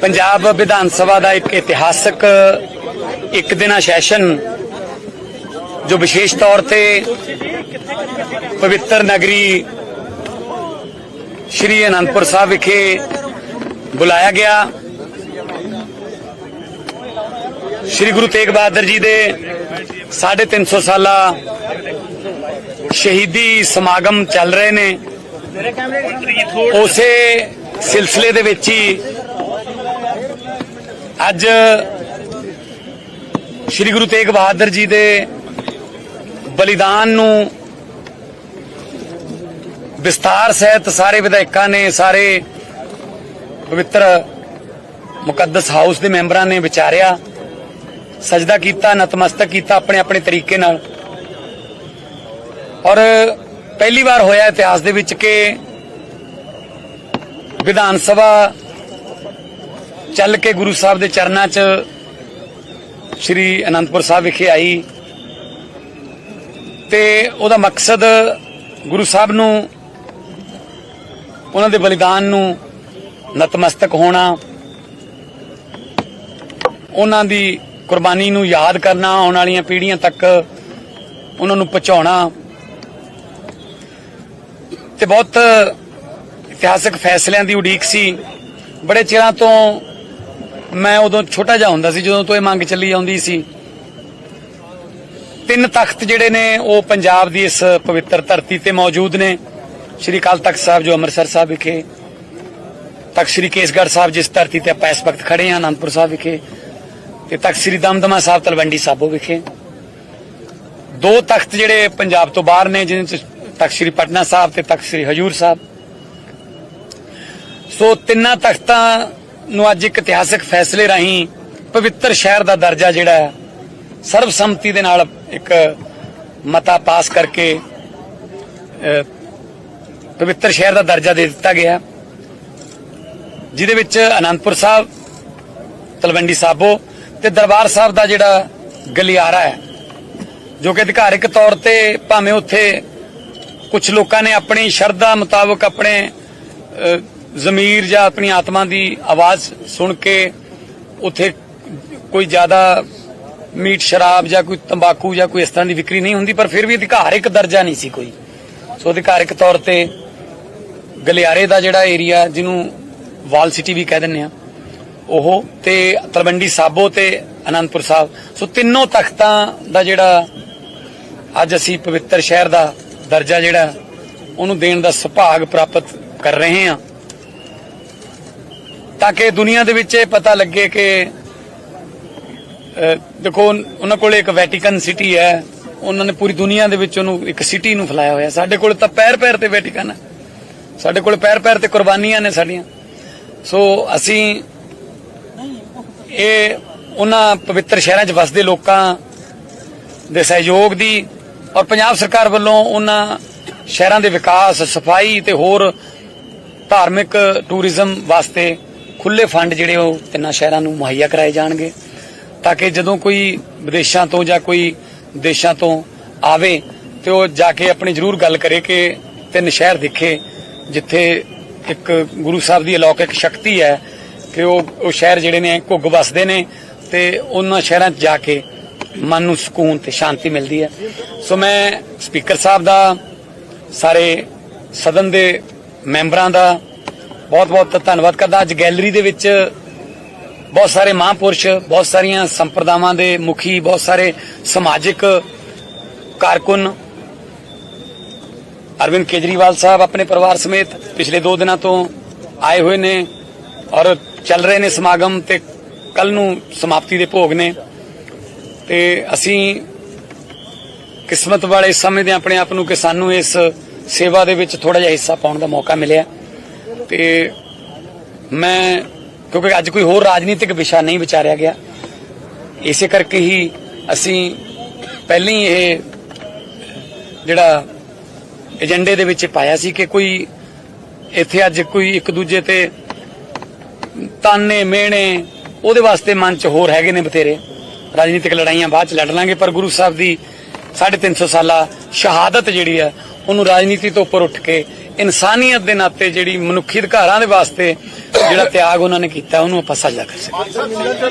ਪੰਜਾਬ ਵਿਧਾਨ ਸਭਾ ਦਾ ਇੱਕ ਇਤਿਹਾਸਕ, ਇੱਕ ਦਿਨਾ ਸੈਸ਼ਨ, ਜੋ ਵਿਸ਼ੇਸ਼ ਤੌਰ ਤੇ ਪਵਿੱਤਰ ਨਗਰੀ ਸ਼੍ਰੀ ਅਨੰਦਪੁਰ ਸਾਹਿਬ ਵਿਖੇ ਬੁਲਾਇਆ ਗਿਆ। ਸ਼੍ਰੀ ਗੁਰੂ ਤੇਗ ਬਹਾਦਰ ਜੀ ਦੇ 350 ਸਾਲਾ ਸ਼ਹੀਦੀ ਸਮਾਗਮ ਚੱਲ ਰਹੇ ਨੇ। ਉਸੇ ਸਿਲਸਿਲੇ ਦੇ ਵਿੱਚ ਹੀ ਅੱਜ ਸ੍ਰੀ ਗੁਰੂ ਤੇਗ ਬਹਾਦਰ ਜੀ ਦੇ ਬਲੀਦਾਨ ਨੂੰ ਵਿਸਤਾਰ ਸਹਿਤ ਸਾਰੇ ਵਿਧਾਇਕਾਂ ਨੇ, ਸਾਰੇ ਪਵਿੱਤਰ ਮੁਕੱਦਸ ਹਾਊਸ ਦੇ ਮੈਂਬਰਾਂ ਨੇ ਵਿਚਾਰਿਆ, ਸਜਦਾ ਕੀਤਾ, ਨਤਮਸਤਕ ਕੀਤਾ ਆਪਣੇ ਆਪਣੇ ਤਰੀਕੇ ਨਾਲ। ਔਰ ਪਹਿਲੀ ਵਾਰ ਹੋਇਆ ਇਤਿਹਾਸ ਦੇ ਵਿੱਚ ਕਿ ਵਿਧਾਨ ਸਭਾ ਚੱਲ ਕੇ ਗੁਰੂ ਸਾਹਿਬ ਦੇ ਚਰਨਾਂ 'ਚ ਸ੍ਰੀ ਅਨੰਦਪੁਰ ਸਾਹਿਬ ਵਿਖੇ ਆਈ ਤੇ ਉਹਦਾ ਮਕਸਦ ਗੁਰੂ ਸਾਹਿਬ ਨੂੰ, ਉਹਨਾਂ ਦੇ ਬਲੀਦਾਨ ਨੂੰ ਨਤਮਸਤਕ ਹੋਣਾ, ਉਹਨਾਂ ਦੀ ਕੁਰਬਾਨੀ ਨੂੰ ਯਾਦ ਕਰਨਾ, ਆਉਣ ਵਾਲੀਆਂ ਪੀੜ੍ਹੀਆਂ ਤੱਕ ਉਹਨਾਂ ਨੂੰ ਪਹੁੰਚਾਉਣਾ ਤੇ ਬਹੁਤ ਇਤਿਹਾਸਕ ਫੈਸਲਿਆਂ ਦੀ ਉਡੀਕ ਸੀ। ਬੜੇ ਚਿਰਾਂ ਤੋਂ ਮੈਂ ਉਦੋਂ ਛੋਟਾ ਜਿਹਾ ਹੁੰਦਾ ਸੀ, ਜਦੋਂ ਤੋਂ ਇਹ ਮੰਗ ਚੱਲੀ ਆਉਂਦੀ ਸੀ। ਤਿੰਨ ਤਖਤ ਜਿਹੜੇ ਨੇ, ਉਹ ਪੰਜਾਬ ਦੀ ਇਸ ਪਵਿੱਤਰ ਧਰਤੀ ਤੇ ਮੌਜੂਦ ਨੇ। ਸ਼੍ਰੀ ਅਕਾਲ ਤਖਤ ਸਾਹਿਬ ਜੋ ਅੰਮ੍ਰਿਤਸਰ ਸਾਹਿਬ ਵਿਖੇ, ਤਖਤ ਸ਼੍ਰੀ ਕੇਸਗੜ੍ਹ ਸਾਹਿਬ ਜਿਸ ਧਰਤੀ ਤੇ ਆਪਾਂ ਇਸ ਵਕਤ ਖੜੇ ਹਾਂ, ਅਨੰਦਪੁਰ ਸਾਹਿਬ ਵਿਖੇ, ਤੇ ਤਖਤ ਸ਼੍ਰੀ ਦਮਦਮਾ ਸਾਹਿਬ, ਤਲਵੰਡੀ ਸਾਬੋ ਵਿਖੇ। ਦੋ ਤਖਤ ਜਿਹੜੇ ਪੰਜਾਬ ਤੋਂ ਬਾਹਰ ਨੇ ਜਿਨ੍ਹਾਂ ਚ ਤਖਤ ਸ਼੍ਰੀ ਪਟਨਾ ਸਾਹਿਬ ਤੇ ਤਖਤ ਸ਼੍ਰੀ ਹਜੂਰ ਸਾਹਿਬ। ਸੋ ਤਿੰਨਾਂ ਤਖਤਾਂ ਨੂੰ ਅੱਜ ਇੱਕ ਇਤਿਹਾਸਕ ਫੈਸਲੇ ਰਾਹੀਂ ਪਵਿੱਤਰ ਸ਼ਹਿਰ ਦਾ ਦਰਜਾ ਜਿਹੜਾ ਹੈ, ਸਰਬਸੰਮਤੀ ਦੇ ਨਾਲ ਇੱਕ ਮਤਾ ਪਾਸ ਕਰਕੇ ਪਵਿੱਤਰ ਸ਼ਹਿਰ ਦਾ ਦਰਜਾ ਦੇ ਦਿੱਤਾ ਗਿਆ ਜਿਹਦੇ ਵਿੱਚ ਅਨੰਦਪੁਰ ਸਾਹਿਬ, ਤਲਵੰਡੀ ਸਾਬੋ ਤੇ ਦਰਬਾਰ ਸਾਹਿਬ ਦਾ ਜਿਹੜਾ ਗਲਿਆਰਾ ਹੈ, ਜੋ ਕਿ ਅਧਿਕਾਰਿਕ ਤੌਰ ਤੇ ਭਾਵੇਂ ਉੱਥੇ ਕੁਝ ਲੋਕਾਂ ਨੇ ਆਪਣੀ ਸ਼ਰਧਾ ਮੁਤਾਬਕ ਆਪਣੇ ਜ਼ਮੀਰ ਜਾਂ ਆਪਣੀ ਆਤਮਾ ਦੀ ਆਵਾਜ਼ ਸੁਣ ਕੇ ਉੱਥੇ ਕੋਈ ਜ਼ਿਆਦਾ ਮੀਟ ਸ਼ਰਾਬ ਜਾਂ ਕੋਈ ਤੰਬਾਕੂ ਜਾਂ ਕੋਈ ਇਸ ਤਰ੍ਹਾਂ ਦੀ ਵਿਕਰੀ ਨਹੀਂ ਹੁੰਦੀ, ਪਰ ਫਿਰ ਵੀ ਅਧਿਕਾਰਿਕ ਦਰਜਾ ਨਹੀਂ ਸੀ ਕੋਈ। ਸੋ ਅਧਿਕਾਰਿਕ ਤੌਰ ਤੇ ਗਲਿਆਰੇ ਦਾ ਜਿਹੜਾ ਏਰੀਆ ਜਿਹਨੂੰ ਵਾਲ ਸਿਟੀ ਵੀ ਕਹਿ ਦਿੰਦੇ ਆ, ਉਹ ਤੇ ਤਲਵੰਡੀ ਸਾਬੋ ਤੇ ਅਨੰਦਪੁਰ ਸਾਹਿਬ। ਸੋ ਤਿੰਨੋਂ ਤਖਤਾਂ ਦਾ ਜਿਹੜਾ ਅੱਜ ਅਸੀਂ ਪਵਿੱਤਰ ਸ਼ਹਿਰ ਦਾ ਦਰਜਾ ਜਿਹੜਾ, ਉਹਨੂੰ ਦੇਣ ਦਾ ਸੁਭਾਗ ਪ੍ਰਾਪਤ ਕਰ ਰਹੇ ਹਾਂ। ਤਾਂ ਕਿ ਦੁਨੀਆ ਦੇ ਵਿੱਚ ਇਹ ਪਤਾ ਲੱਗੇ ਕਿ ਦੇਖੋ ਉਹਨਾਂ ਕੋਲ ਇੱਕ ਵੈਟੀਕਨ ਸਿਟੀ ਹੈ। ਉਹਨਾਂ ਨੇ ਪੂਰੀ ਦੁਨੀਆ ਦੇ ਵਿੱਚ ਉਹਨੂੰ ਇੱਕ ਸਿਟੀ ਨੂੰ ਫੈਲਾਇਆ ਹੋਇਆ। ਸਾਡੇ ਕੋਲ ਤਾਂ ਪੈਰ ਪੈਰ ਤੇ ਵੈਟੀਕਨ ਹੈ। ਸਾਡੇ ਕੋਲ ਪੈਰ ਪੈਰ ਤੇ ਕੁਰਬਾਨੀਆਂ ਨੇ ਸਾਡੀਆਂ। ਸੋ ਅਸੀਂ ਇਹ ਉਹਨਾਂ ਪਵਿੱਤਰ ਸ਼ਹਿਰਾਂ 'ਚ ਵਸਦੇ ਲੋਕਾਂ ਦੇ ਸਹਿਯੋਗ ਦੀ ਔਰ ਪੰਜਾਬ ਸਰਕਾਰ ਵੱਲੋਂ ਉਹਨਾਂ ਸ਼ਹਿਰਾਂ ਦੇ ਵਿਕਾਸ, ਸਫ਼ਾਈ ਤੇ ਹੋਰ ਧਾਰਮਿਕ ਟੂਰਿਜ਼ਮ ਵਾਸਤੇ ਖੁੱਲੇ ਫੰਡ ਜਿਹੜੇ ਉਹ ਤਿੰਨਾਂ ਸ਼ਹਿਰਾਂ ਨੂੰ ਮੁਹੱਈਆ ਕਰਾਏ ਜਾਣਗੇ ਤਾਂ ਕਿ ਜਦੋਂ ਕੋਈ ਵਿਦੇਸ਼ਾਂ ਤੋਂ ਜਾਂ ਕੋਈ ਦੇਸ਼ਾਂ ਤੋਂ ਆਵੇ ਤੇ ਉਹ ਜਾ ਕੇ ਆਪਣੀ ਜ਼ਰੂਰ ਗੱਲ ਕਰੇ ਕਿ ਤਿੰਨ ਸ਼ਹਿਰ ਦੇਖੇ ਜਿੱਥੇ ਇੱਕ ਗੁਰੂ ਸਾਹਿਬ ਦੀ ਅਲੌਕਿਕ ਸ਼ਕਤੀ ਹੈ ਕਿ ਉਹ ਉਹ ਸ਼ਹਿਰ ਜਿਹੜੇ ਨੇ ਘੁੱਗ ਵਸਦੇ ਨੇ ਤੇ ਉਹਨਾਂ ਸ਼ਹਿਰਾਂ 'ਚ ਜਾ ਕੇ ਮਨ ਨੂੰ ਸਕੂਨ ਤੇ ਸ਼ਾਂਤੀ ਮਿਲਦੀ ਹੈ। ਸੋ ਮੈਂ ਸਪੀਕਰ ਸਾਹਿਬ ਦਾ, ਸਾਰੇ ਸਦਨ ਦੇ ਮੈਂਬਰਾਂ ਦਾ ਬਹੁਤ ਬਹੁਤ ਧੰਨਵਾਦ ਕਰਦਾ। ਅੱਜ ਗੈਲਰੀ ਦੇ ਵਿੱਚ ਬਹੁਤ ਸਾਰੇ ਮਹਾਂਪੁਰਸ਼, ਬਹੁਤ ਸਾਰੀਆਂ ਸੰਪਰਦਾਵਾਂ ਦੇ ਮੁਖੀ, ਬਹੁਤ ਸਾਰੇ ਸਮਾਜਿਕ ਕਾਰਕੁਨ। ਅਰਵਿੰਦ ਕੇਜਰੀਵਾਲ ਸਾਹਿਬ ਆਪਣੇ ਪਰਿਵਾਰ ਸਮੇਤ ਪਿਛਲੇ 2 ਦਿਨਾਂ ਤੋਂ ਆਏ ਹੋਏ ਨੇ ਔਰ ਚੱਲ ਰਹੇ ਨੇ ਸਮਾਗਮ ਤੇ ਕੱਲ ਨੂੰ ਸਮਾਪਤੀ ਦੇ ਭੋਗ ਨੇ। ਤੇ ਅਸੀਂ ਕਿਸਮਤ ਵਾਲੇ ਸਮਝਦੇ ਹਾਂ ਆਪਣੇ ਆਪ ਨੂੰ ਕਿ ਸਾਨੂੰ ਇਸ ਸੇਵਾ ਦੇ ਵਿੱਚ ਥੋੜਾ ਜਿਹਾ ਹਿੱਸਾ ਪਾਉਣ ਦਾ ਮੌਕਾ ਮਿਲਿਆ। ਤੇ ਮੈਂ, ਕਿਉਂਕਿ ਅੱਜ ਕੋਈ ਹੋਰ ਰਾਜਨੀਤਿਕ ਵਿਸ਼ਾ ਨਹੀਂ ਵਿਚਾਰਿਆ ਗਿਆ। ਇਸੇ ਕਰਕੇ ਹੀ ਅਸੀਂ ਪਹਿਲਾਂ ਹੀ ਇਹ ਜਿਹੜਾ ਏਜੰਡੇ ਦੇ ਵਿੱਚ ਪਾਇਆ ਸੀ ਕਿ ਕੋਈ ਇੱਥੇ ਅੱਜ ਕੋਈ ਇੱਕ ਦੂਜੇ ਤੇ ਤਾਨੇ ਮਿਹਣੇ ਉਹਦੇ ਵਾਸਤੇ ਮਨ ਚ ਹੋਰ ਹੈਗੇ ਨੇ ਬਥੇਰੇ। ਰਾਜਨੀਤਿਕ ਲੜਾਈਆਂ ਬਾਅਦ ਚ ਲੜ ਲਾਂਗੇ, ਪਰ ਗੁਰੂ ਸਾਹਿਬ ਦੀ 350 ਸਾਲਾ ਸ਼ਹਾਦਤ ਜਿਹੜੀ ਹੈ ਉਹਨੂੰ ਰਾਜਨੀਤੀ ਤੋਂ ਉੱਪਰ ਉੱਠ ਕੇ ਇਨਸਾਨੀਅਤ ਦੇ ਨਾਤੇ ਜਿਹੜੀ ਮਨੁੱਖੀ ਅਧਿਕਾਰਾਂ ਦੇ ਵਾਸਤੇ ਜਿਹੜਾ ਤਿਆਗ ਉਹਨਾਂ ਨੇ ਕੀਤਾ, ਉਹਨੂੰ ਆਪਾਂ ਸਾਂਝਾ ਕਰ ਸਕੀਏ